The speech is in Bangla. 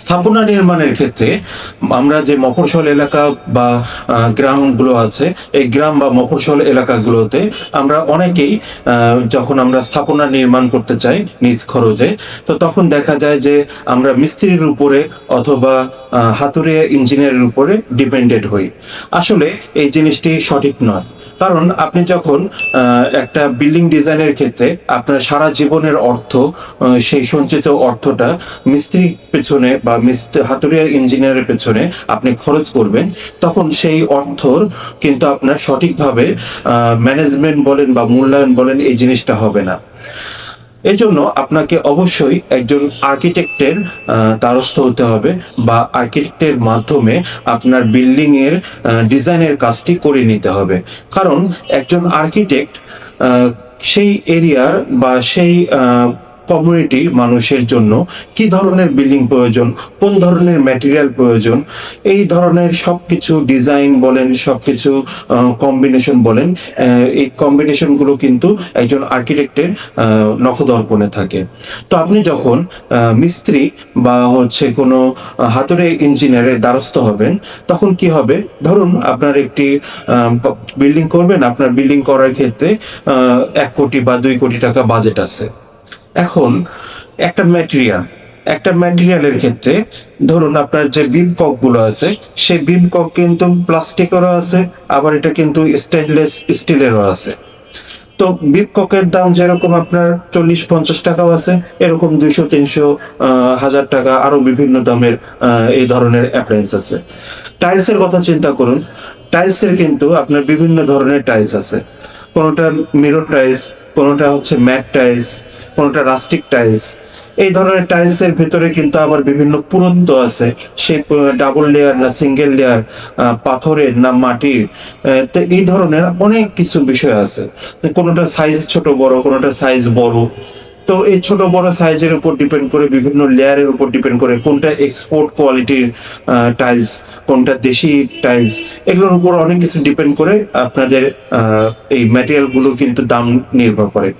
স্থাপনা নির্মাণের ক্ষেত্রে আমরা যে মফস্বল এলাকা বা গ্রামগুলো আছে, এই গ্রাম বা মফস্বল এলাকাগুলোতে আমরা অনেকেই যখন আমরা স্থাপনা নির্মাণ করতে চাই নিজ খরচে, তো তখন দেখা যায় যে আমরা মিস্ত্রির উপরে অথবা হাতুড়ে ইঞ্জিনিয়ারের উপরে ডিপেন্ডেড হই। আসলে এই জিনিসটি সঠিক নয়। কারণ আপনি যখন একটা বিল্ডিং ডিজাইনের ক্ষেত্রে আপনার সারা জীবনের অর্থ সেই সঞ্চিত অর্থটা মিস্ত্রির পেছনে বা হাতুড়িয়ার ইঞ্জিনিয়ারের পেছনে আপনি খরচ করবেন, তখন সেই অর্থর কিন্তু আপনার সঠিকভাবে ম্যানেজমেন্ট বলেন বা মূল্যায়ন বলেন এই জিনিসটা হবে না। এই জন্য আপনাকে অবশ্যই একজন আর্কিটেক্টের দ্বারস্থ হতে হবে বা আর্কিটেক্টের মাধ্যমে আপনার বিল্ডিং এর ডিজাইনের কাজটি করে নিতে হবে। কারণ একজন আর্কিটেক্ট সেই এরিয়ার বা সেই কমিউনিটি মানুষের জন্য কি ধরনের বিল্ডিং প্রয়োজন, কোন ধরনের ম্যাটেরিয়াল প্রয়োজন, এই ধরনের সবকিছু ডিজাইন বলেন, সবকিছু কম্বিনেশন বলেন এই কম্বিনেশনগুলো কিন্তু একজন আর্কিটেক্টের নখদর্পণে থাকে। তো আপনি যখন মিস্ত্রি বা হচ্ছে কোনো হাতুড়ে ইঞ্জিনিয়ারের দ্বারস্থ হবেন, তখন কি হবে? ধরুন আপনার একটি বিল্ডিং করবেন, আপনার বিল্ডিং করার ক্ষেত্রে এক কোটি বা দুই কোটি টাকা বাজেট আছে। এখন একটা ম্যাটেরিয়াল একটা ম্যাটেরিয়ালের ক্ষেত্রে ধরুন আপনার যে বিমগুলো আছে, সেই বিম কক কিন্তু প্লাস্টিকেরও আছে, আবার এটা কিন্তু স্টেনলেস স্টিলেরও আছে। তো বিপ ককের দাম যেরকম আপনার চল্লিশ পঞ্চাশ টাকাও আছে, এরকম দুইশো, তিনশো হাজার টাকা আরও বিভিন্ন দামের এই ধরনের অ্যাপ্লায়েন্স আছে। টাইলসের কথা চিন্তা করুন টাইলসের কিন্তু আপনার বিভিন্ন ধরনের টাইলস আছে। কোনোটা মিরো টাইলস কোনোটা হচ্ছে ম্যাট টাইলস কোনোটা রাস্টিক টাইলস এই ধরনের টাইলসের ভিতরে কিন্তু আবার বিভিন্ন পুরন্ত আছে। সে ডাবল লেয়ার না সিঙ্গেল লেয়ার পাথরের না মাটির এই ধরনের অনেক কিছু বিষয় আছে। কোনোটা সাইজ ছোট বড়, কোনোটা সাইজ বড়। তো এই ছোট বড় সাইজের উপর ডিপেন্ড করে বিভিন্ন লেয়ারের উপর ডিপেন্ড করে কোনটা এক্সপোর্ট কোয়ালিটির টাইলস কোনটা দেশি টাইলস এগুলোর উপর অনেক কিছু ডিপেন্ড করে আপনাদের এই ম্যাটেরিয়ালগুলো কিন্তু দাম নির্ভর করে।